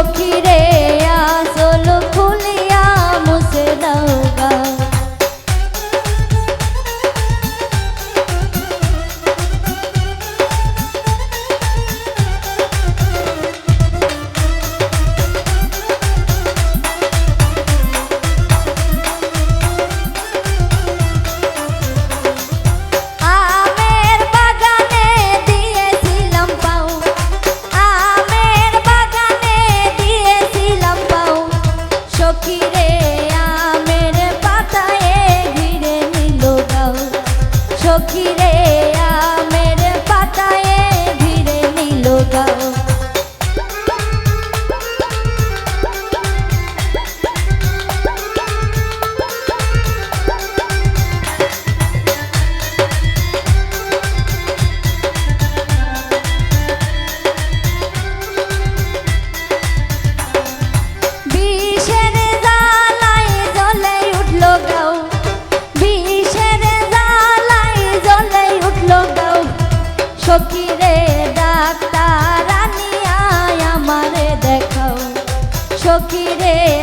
সখীরে সখীরে doctor আনিয়া আমারে দেখাও। ডাক্তার